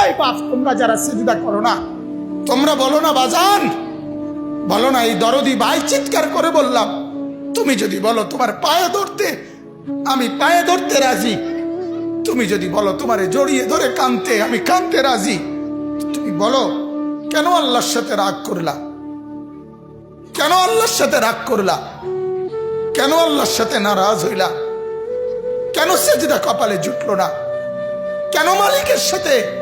এই বাপ, তোমরা যারা সেজদা করো না, তোমরা বলো না, বাজান। বলো না, এই দরদি ভাই চিৎকার করে বললাম, তুমি যদি বলো তোমার পায়ে ধরতে, আমি পায়ে ধরতে রাজি। তুমি যদি বলো তোমারে জড়িয়ে ধরে কানতে, আমি কানতে রাজি। তুমি বলো, কেন আল্লাহর সাথে রাগ করলা? কেন আল্লাহর সাথে রাগ করলা? কেন আল্লাহর সাথে নারাজ হইলা? কেন সেজদা কপালে জুটলো না? কেন মালিকের সাথে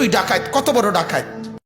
তুই ডাকাত কত বড় ডাকাত?